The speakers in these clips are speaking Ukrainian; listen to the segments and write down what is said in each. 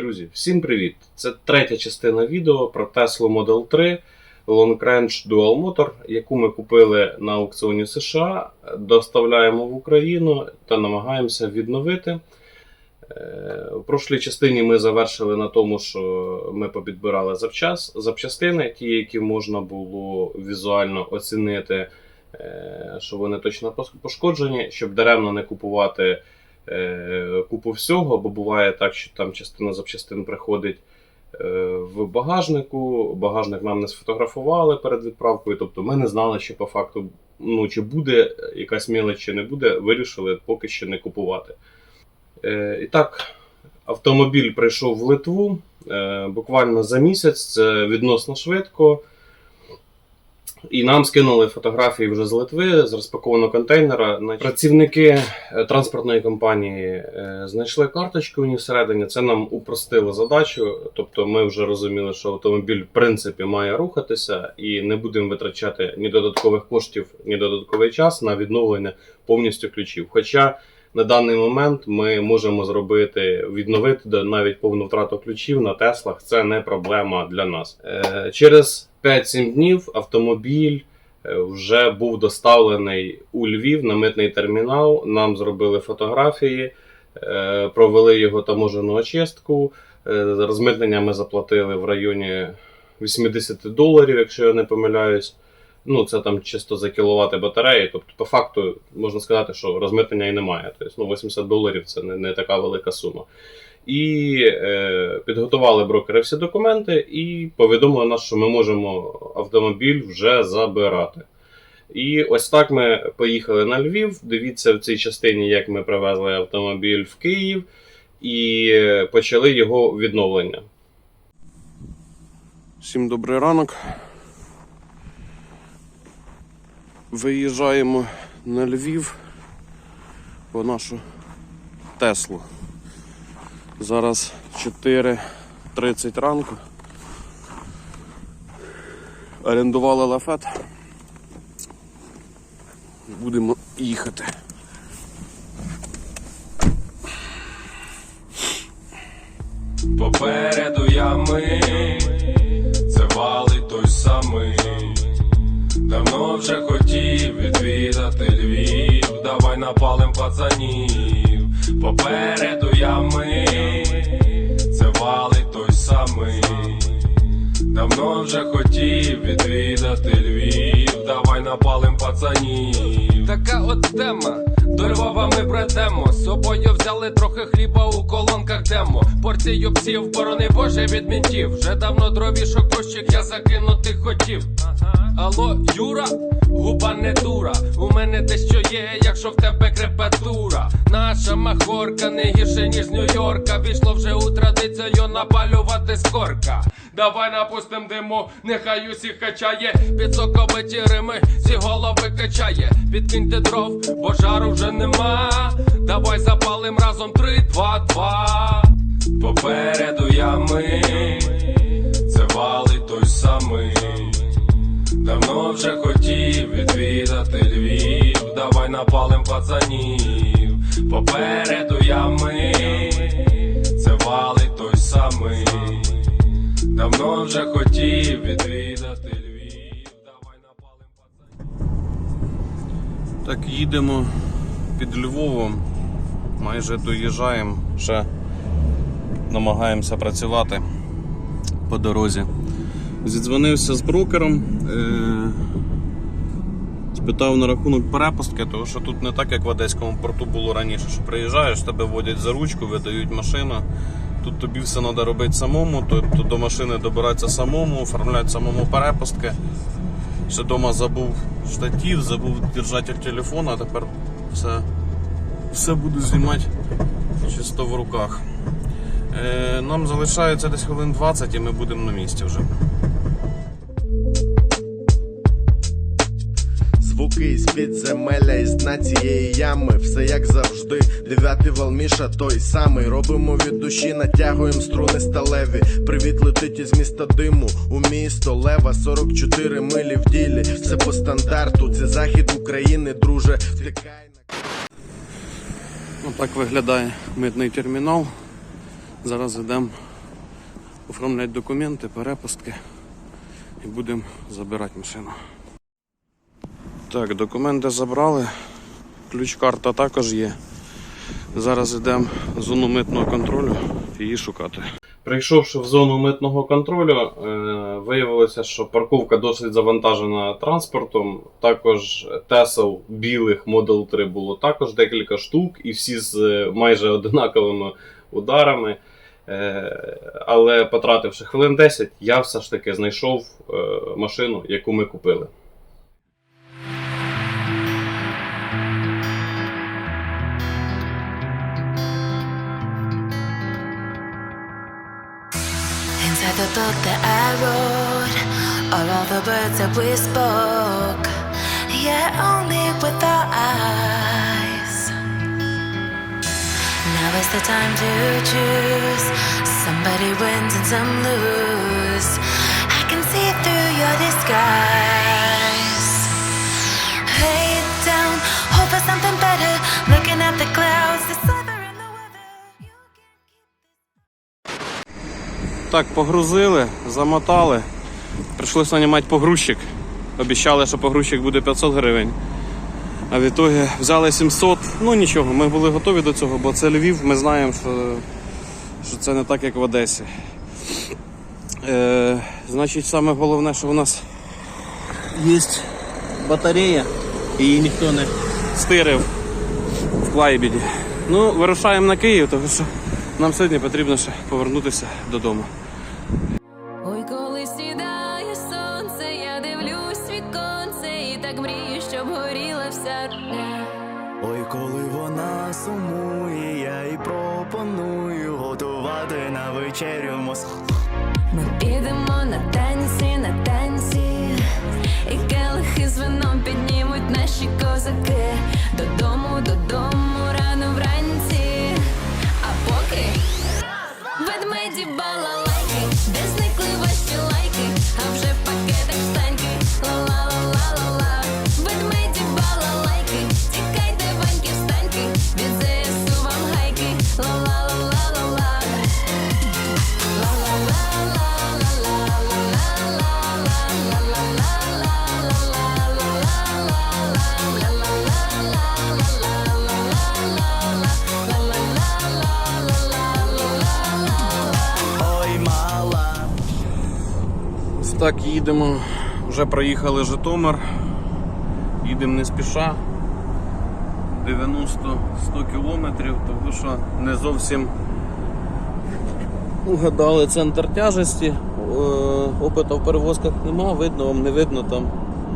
Друзі, всім привіт! Це третя частина відео про Tesla Model 3 Long Range Dual Motor, яку ми купили на аукціоні США, доставляємо в Україну та намагаємося відновити. Е, У прошлій частині ми завершили на тому, що ми попідбирали запчас, запчастини, ті, які можна було візуально оцінити, е, що вони точно пошкоджені, щоб даремно не купувати е, купу всього, бо буває так, що там частина запчастин приходить е, в багажнику. Багажник нам не сфотографували перед відправкою. Тобто ми не знали, що по факту ну, чи буде якась мілоч, чи не буде, вирішили поки що не купувати. Е, І так, автомобіль прийшов в Литву е, буквально за місяць, це відносно швидко. І нам скинули фотографії вже з Литви, з розпакованого контейнера. Працівники е, транспортної компанії е, знайшли карточку у них всередині. Це нам упростило задачу. Тобто ми вже розуміли, що автомобіль в принципі має рухатися, і не будемо витрачати ні додаткових коштів, ні додатковий час на відновлення повністю ключів. Хоча на даний момент ми можемо зробити відновити навіть повну втрату ключів на Теслах. Це не проблема для нас. Е, Через 5-7 днів автомобіль е, вже був доставлений у Львів на митний термінал. Нам зробили фотографії, е, провели його таможену очистку. Розмитнення ми заплатили в районі 80 доларів, якщо я не помиляюсь. Ну, це там чисто за кіловати батареї. Тобто, по факту можна сказати, що розмитнення і немає. Тобто, ну, 80 доларів це не, не така велика сума. І е, підготували брокери всі документи і повідомили нас, що ми можемо автомобіль вже забирати. І ось так ми поїхали на Львів. Дивіться в цій частині, як ми привезли автомобіль в Київ і почали його відновлення. Всім добрий ранок. Виїжджаємо на Львів по нашу Теслу. Зараз 4.30 ранку. Орендували лафет. Будемо їхати. Попереду ями, це валить той самий. Давно вже хотів відвідати Львів, давай напалим пацанів. Попереду ями, це валить той самий. Давно вже хотів відвідати Львів, давай напалим пацанів. Така от тема. До Львова ми бредемо. З собою взяли трохи хліба у колонках демо. Порцію псів, борони Боже від мінтів. Вже давно дровішок кущик я закинути хотів. Алло, Юра, губа не дура. У мене дещо є, якщо в тебе крепатура. Наша махорка не гірше, ніж Нью-Йорка. Війшло вже у традицію напалювати скорка. Давай напустим диму, нехай усіх качає. Під соковиті рими, ці голови качає. Підкиньте дров, бо жару вже нема. Давай запалим разом три, два, два. Попереду ями, це валить той самий. Давно вже хотів відвідати Львів, давай напалим пацанів. Попереду ями, це валить той самий. Давно вже хотів відвідати Львів, давай напалим пацанів. Так, їдемо під Львовом. Майже доїжджаємо, ще намагаємося працювати по дорозі. Зідзвонився з брокером, е- спитав на рахунок перепустки, тому що тут не так, як в Одеському порту було раніше, що приїжджаєш, тебе водять за ручку, видають машину. Тут тобі все треба робити самому, тобто до машини добиратися самому, оформляти самому перепустки. Ще вдома забув штатив, забув держатель телефона, а тепер все, все буду знімати чисто в руках. Е, нам залишається десь хвилин 20 і ми будемо на місці вже. Звуки з підземелля із дна цієї ями, все як завжди. Дев'ятий валміша той самий. Робимо від душі, натягуємо струни сталеві. Привіт летить із міста диму у місто Лева, 44 милі в ділі. Все по стандарту. Це захід України, друже. Втикай на Ну, так виглядає митний термінал. Зараз йдемо оформляти документи, перепустки і будемо забирати машину. Так, документи забрали. Ключ-карта також є. Зараз йдемо в зону митного контролю її шукати. Прийшовши в зону митного контролю, е, виявилося, що парковка досить завантажена транспортом. Також тесел білих Model 3 було також декілька штук, і всі з е, майже одинаковими ударами. Е, але потративши хвилин 10, я все ж таки знайшов машину, яку ми купили. Book that I wrote all the words that we spoke, yet only with our eyes. Now is the time to choose. Somebody wins and some lose. I can see through your disguise. Lay Так, погрузили, замотали. Прийшлося нанімати погрузчик. Обіцяли, що погрузчик буде 500 гривень. А в ітогі взяли 700. Ну нічого, ми були готові до цього, бо це Львів, ми знаємо, що, що це не так, як в Одесі. Е, значить, саме головне, що у нас є батарея, і її ніхто не стирив в Клайбіді. Ну, вирушаємо на Київ, тому що нам сьогодні потрібно ще повернутися додому. Ой, коли сідає сонце, я дивлюсь віконце і так мрію, щоб горіла вся рука. Ой, коли вона сумує, я їй пропоную готувати на вечерю Москву. Ми підемо на танці, на танці, і келихи з вином піднімуть наші козаки. Додому, так їдемо. Вже проїхали Житомир. Їдемо не спіша. 90-100 кілометрів, тому що не зовсім угадали центр тяжесті. Е, Опиту в перевозках нема, видно, вам не видно там.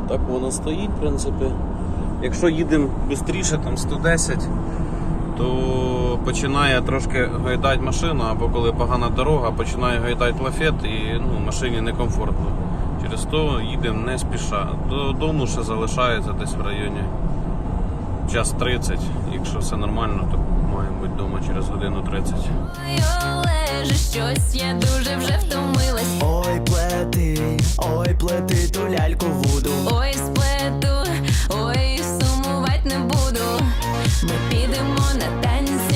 Так воно стоїть, в принципі. Якщо їдемо швидше, там 110, то починає трошки гайдати машину, або коли погана дорога, починає гайдати лафет і ну, машині некомфортно. Через то їдемо не спіша. Додому ще залишається десь в районі час 30. Якщо все нормально, то маємо бути вдома через годину 30. Ой, щось я дуже вже втомилась. Ой, плети, ой, плети ту ляльку вуду. Ой, сплету, Ми підемо на танці,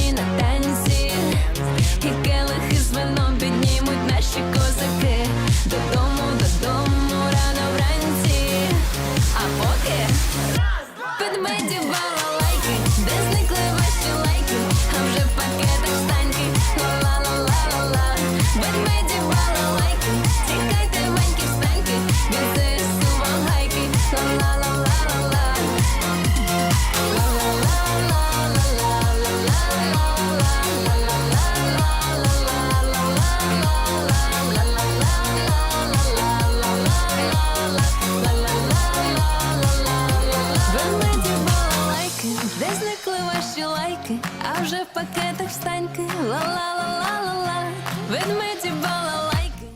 Ла-ла-ла-ла-ла-ла. Ведмеді балалайки.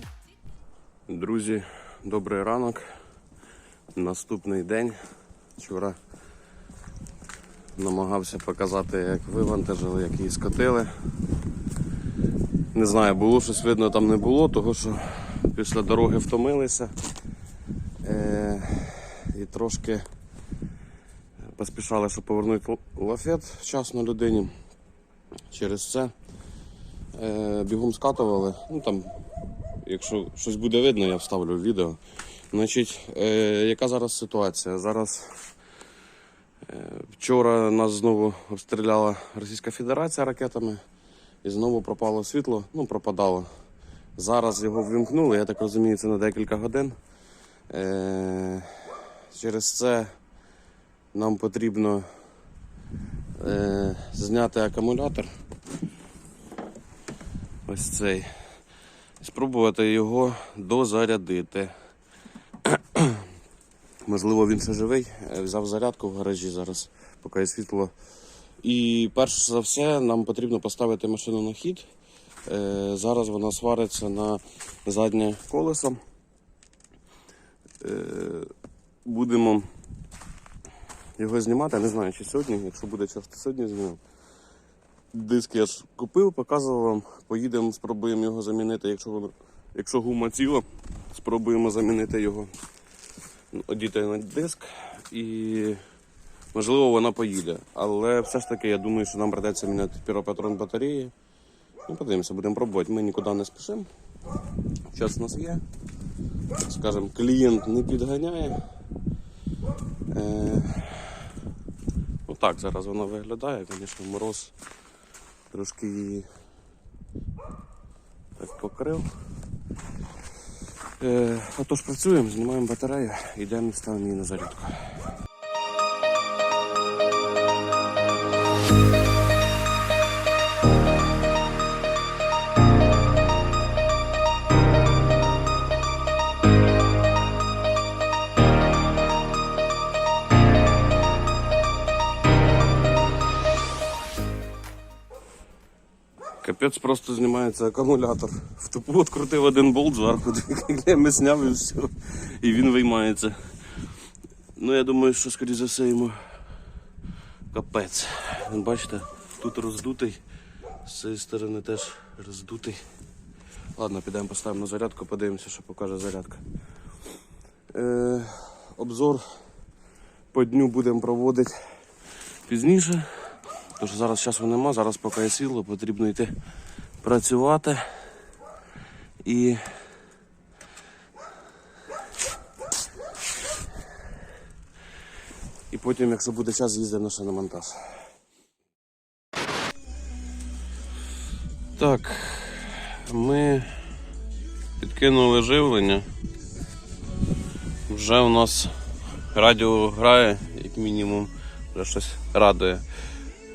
Друзі, добрий ранок. Наступний день. Вчора намагався показати, як вивантажили, як її скотили. Не знаю, було щось видно, там не було, тому що після дороги втомилися. Е- і трошки поспішали, щоб повернути лафет вчасно людині. Через це бігом скатували. Ну там якщо щось буде видно, я вставлю в відео. Значить, е, яка зараз ситуація? Зараз е, вчора нас знову обстріляла Російська Федерація ракетами і знову пропало світло, ну пропадало. Зараз його ввімкнули, я так розумію, це на декілька годин. Е, через це нам потрібно е, зняти акумулятор. Ось цей. Спробувати його дозарядити. Можливо, він ще живий. Е, Взяв зарядку в гаражі зараз, поки є світло. І перш за все нам потрібно поставити машину на хід. Е, Зараз вона свариться на заднє колесо. Е, Будемо його знімати, не знаю, чи сьогодні, якщо буде час, то сьогодні знімемо. Диск я ж купив, показував вам. Поїдемо, спробуємо його замінити, якщо воно, якщо гума ціла, спробуємо замінити його. Одіти на диск і можливо вона поїде. Але все ж таки я думаю, що нам придеться міняти піропатрон батареї. Ну, подивимося, будемо пробувати. Ми нікуди не спішимо. Час у нас є. Скажем, клієнт не підганяє. Е, ну так, зараз вона виглядає, звісно, мороз трошки її так покрив. Е, отож працюємо, знімаємо батарею, йдемо і ставимо її на зарядку. Капець просто знімається акумулятор. В тупу відкрутив один болт зверху, ми зняв і все. І він виймається. Ну я думаю, що скоріше за все йому капець. Бачите, тут роздутий, з цієї сторони теж роздутий. Ладно, підемо поставимо на зарядку, подивимося, що покаже зарядка. Е, обзор по дню будемо проводити пізніше. Тому що зараз часу нема, зараз поки є світло, потрібно йти працювати. І І потім, якщо буде час, з'їздимо ще на монтаж. Так, ми підкинули живлення. Вже у нас радіо грає, як мінімум, вже щось радує.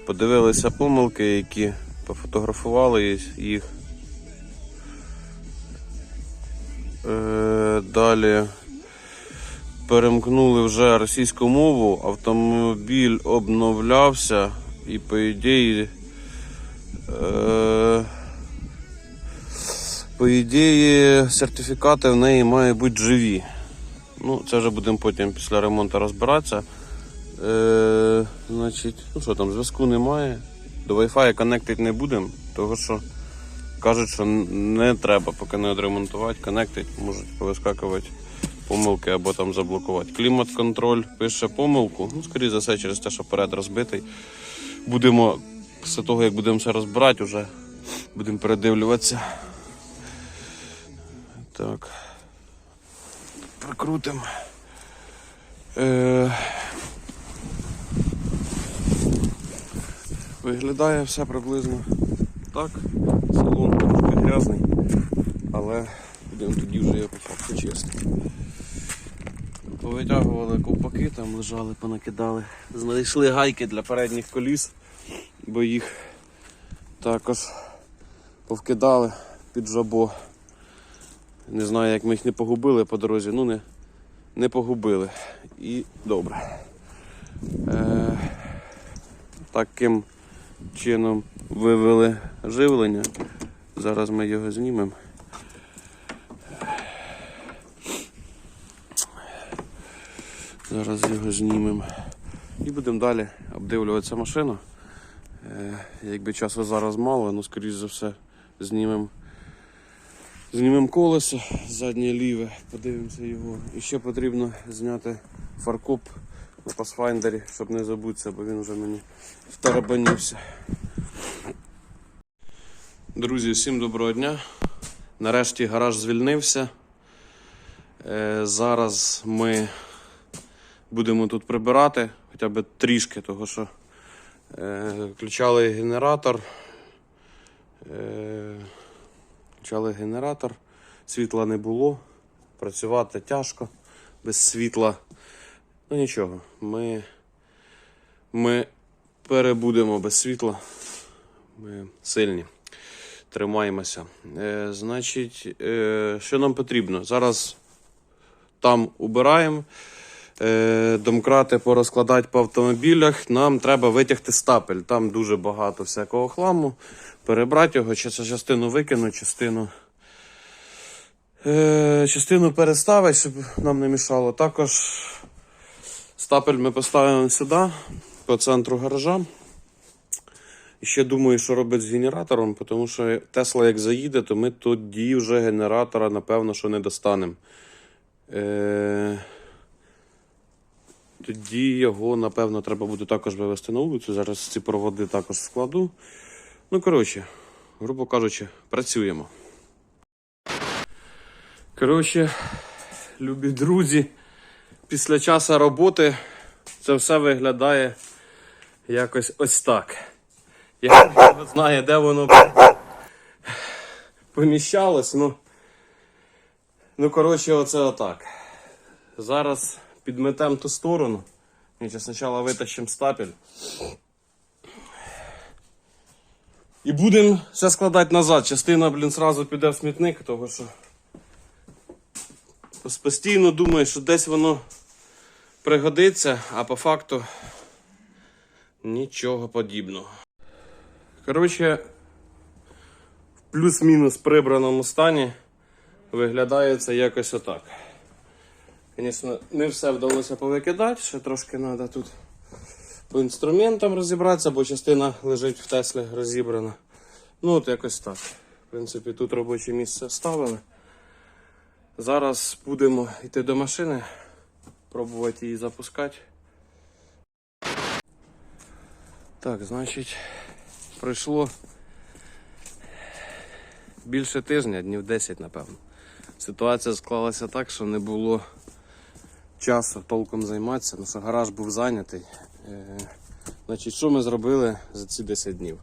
Подивилися помилки, які пофотографували їх. Е, далі перемкнули вже російську мову, автомобіль обновлявся і по ідеї. Е, по ідеї сертифікати в неї мають бути живі. Ну, це вже будемо потім після ремонту розбиратися. Е, значить, ну що там, зв'язку немає. До Wi-Fi коннектити не будемо, тому що кажуть, що не треба, поки не відремонтувати, коннектити, можуть повискакувати помилки або там заблокувати. Клімат-контроль пише помилку, ну, скоріше за все, через те, що перед розбитий. Будемо, після того, як будемо все розбирати, вже будемо передивлюватися. Так. Прикрутимо. Е, Виглядає все приблизно так. Салон трошки грязний, але будемо тоді вже його по факту чистити. Повитягували ковпаки, там лежали, понакидали. Знайшли гайки для передніх коліс, бо їх також повкидали під жабо. Не знаю, як ми їх не погубили по дорозі, ну не, не погубили. І добре. Е, таким чином вивели живлення. Зараз ми його знімемо. Зараз його знімемо. І будемо далі обдивлюватися машину. Е, якби часу зараз мало, ну скоріш за все знімемо. Знімемо колесо заднє ліве, подивимося його. І ще потрібно зняти фаркоп на пасфайндері, щоб не забутися, бо він вже мені втарабанівся. Друзі, всім доброго дня. Нарешті гараж звільнився. Е, зараз ми будемо тут прибирати хоча б трішки, того що е, включали генератор. Е, включали генератор, світла не було, працювати тяжко без світла. Ну нічого, ми, ми перебудемо без світла. Ми сильні. Тримаємося. Е, значить, е, що нам потрібно? Зараз там убираємо. Е, домкрати порозкладати по автомобілях. Нам треба витягти стапель. Там дуже багато всякого хламу. Перебрати його, чи частину викинути, частину. Е, частину переставити, щоб нам не мішало. Також стапель ми поставимо сюди, по центру гаража. І ще думаю, що робити з генератором, тому що Тесла як заїде, то ми тоді вже генератора, напевно, що не достанемо. Е... Тоді його, напевно, треба буде також вивезти на вулицю. Зараз ці проводи також складу. Ну, коротше, грубо кажучи, працюємо. Коротше, любі друзі, після часу роботи це все виглядає якось ось так. Я не знаю, де воно поміщалось, ну. Ну, коротше, оце отак. Зараз підметемо ту сторону. Нічого, спочатку витащимо стапель. І будемо все складати назад. Частина, блін, сразу піде в смітник, того що. Пос- Постійно думаю, що десь воно пригодиться, а по факту нічого подібного. Коротше, в плюс-мінус прибраному стані виглядає це якось отак. Звісно, не все вдалося повикидати, ще трошки треба тут по інструментам розібратися, бо частина лежить в Теслі розібрана. Ну, от якось так. В принципі, тут робоче місце ставили. Зараз будемо йти до машини, пробувати її запускати. Так, значить, пройшло більше тижня, днів 10, напевно. Ситуація склалася так, що не було часу толком займатися, тому що гараж був зайнятий. Е, значить, що ми зробили за ці 10 днів?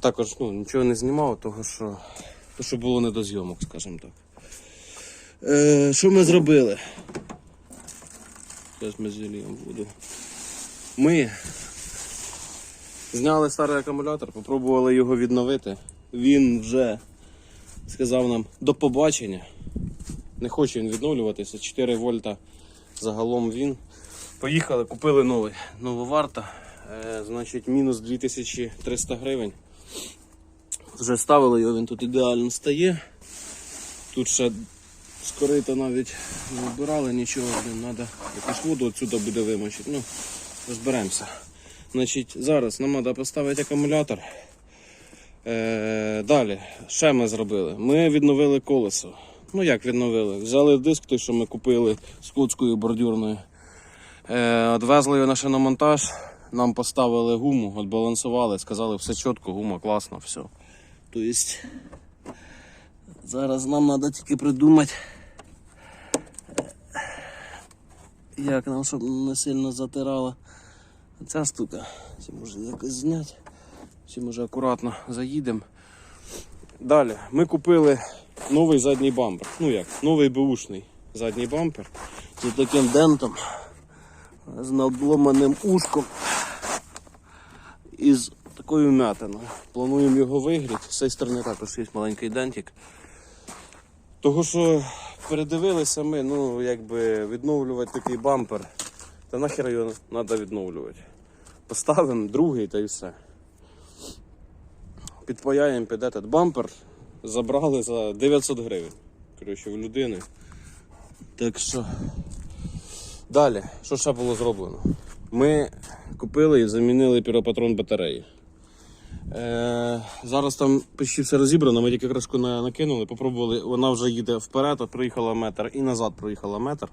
Також ну, нічого не знімав, того що, того, що було не до зйомок, скажімо так. Е, що ми зробили? Зараз ми зіліємо воду. Ми зняли старий акумулятор, попробували його відновити. Він вже сказав нам до побачення. Не хоче він відновлюватися. 4 вольта загалом він. Поїхали, купили новий. Нова варта. Е, значить, мінус 2300 гривень. Вже ставили його, він тут ідеально стає. Тут ще скорита навіть не вбирали нічого, блін, треба якусь воду отсюди буде вимочити. Ну, розберемося. Значить, зараз нам треба поставити акумулятор. Е, далі, що ми зробили? Ми відновили колесо. Ну як відновили? Взяли диск, той, що ми купили з куцькою бордюрною. Е, Одвезли його на шиномонтаж, нам поставили гуму, відбалансували, сказали, все чітко, гума класна, все. Тобто, зараз нам треба тільки придумати, як нам, щоб не сильно затирала ця штука. Чи може якось зняти, чи може акуратно заїдемо. Далі, ми купили новий задній бампер. Ну як, новий беушний задній бампер з таким дентом, з надломаним ушком і з такою м'ятиною. Плануємо його вигріти. З цієї сторони також є маленький дентик. Того, що передивилися ми, ну якби відновлювати такий бампер, та нахер його треба відновлювати. Поставимо другий та й все. Підпаяємо під этот бампер, забрали за 900 гривень. Коротше, в людини. Так що. Далі, що ще було зроблено? Ми купили і замінили піропатрон батареї. Е, зараз там почти все розібрано, ми тільки кришку накинули, попробували, вона вже їде вперед, от проїхала метр і назад проїхала метр.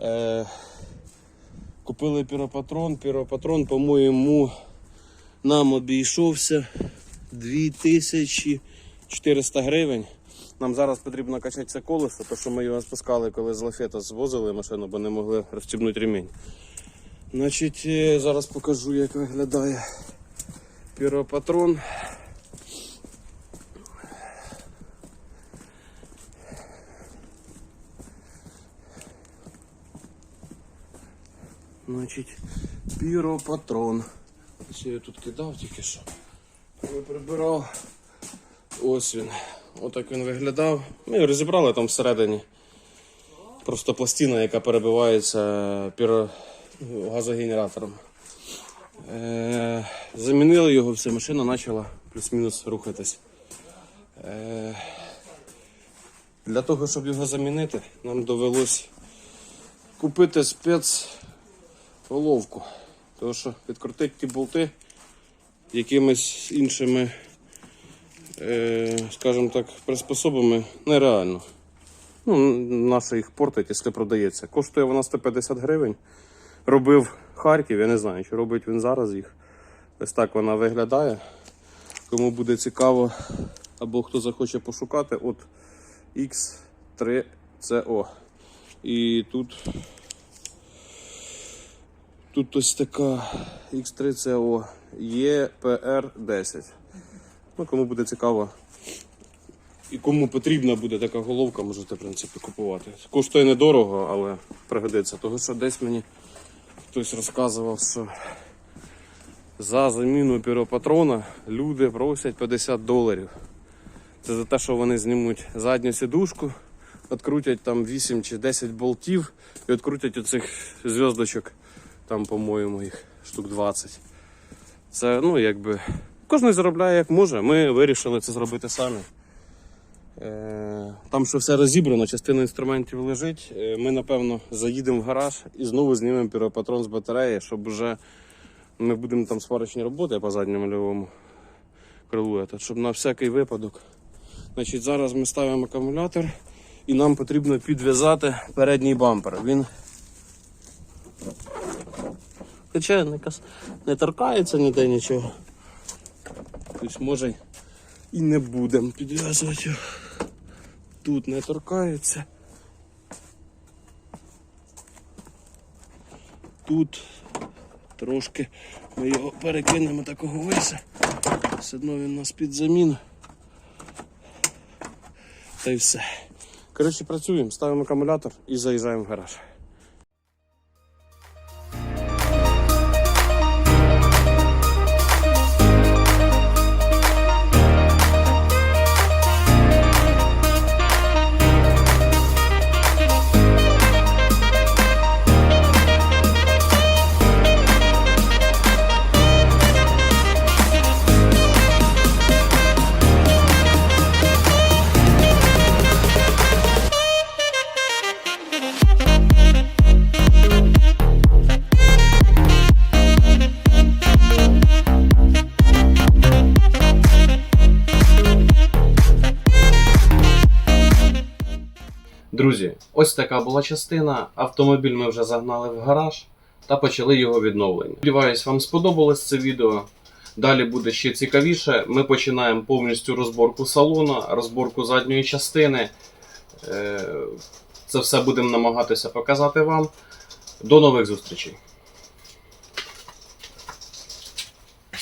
Е, купили піропатрон, піропатрон, по-моєму, нам обійшовся 2400 гривень. Нам зараз потрібно качати це колесо, тому що ми його спускали, коли з лафета звозили машину, бо не могли розстібнути ремінь. Значить, е, зараз покажу, як виглядає піропатрон. Значить, піропатрон. Ось я тут кидав тільки що. Коли прибирав. Ось він. Отак він виглядав. Ми його розібрали там всередині. Просто пластина, яка перебивається піро... газогенератором. Е... Замінили його, все, машина почала плюс-мінус рухатись. Е... Для того, щоб його замінити, нам довелось купити спецголовку. Тому що відкрутити ті болти якимись іншими, е, скажімо так, приспособами нереально. Ну, наше їх портить, якщо продається. Коштує вона 150 гривень. Робив Харків, я не знаю, чи робить він зараз їх. Ось так вона виглядає. Кому буде цікаво, або хто захоче пошукати, от X3CO. І тут Тут ось така X3CO EPR10. Ну, кому буде цікаво. І кому потрібна буде така головка, можете в принципі купувати. Коштує недорого, але пригодиться. Того що десь мені хтось розказував, що за заміну піропатрона люди просять 50 доларів. Це за те, що вони знімуть задню сідушку, відкрутять там 8 чи 10 болтів і відкрутять оцих зв'язочок, там, по-моєму, їх штук 20. Це, ну, якби. Кожен заробляє як може. Ми вирішили це зробити самі. Е, Там, що все розібрано, частина інструментів лежить. Е, Ми, напевно, заїдемо в гараж і знову знімемо піропатрон з батареї, щоб вже ми будемо там сварочні роботи по задньому лівому крилу, щоб на всякий випадок. Значить, зараз ми ставимо акумулятор і нам потрібно підв'язати передній бампер. Він Хоча не, кас... не торкається ніде нічого. Тобто може і не будемо підв'язувати. його. Тут не торкається. Тут трошки ми його перекинемо такого виса. Все одно він у нас під заміну. Та й все. Коротше, працюємо, ставимо акумулятор і заїжджаємо в гараж. Ось така була частина. Автомобіль ми вже загнали в гараж та почали його відновлення. Сподіваюсь, вам сподобалось це відео. Далі буде ще цікавіше. Ми починаємо повністю розборку салона, розборку задньої частини. Е, Це все будемо намагатися показати вам. До нових зустрічей!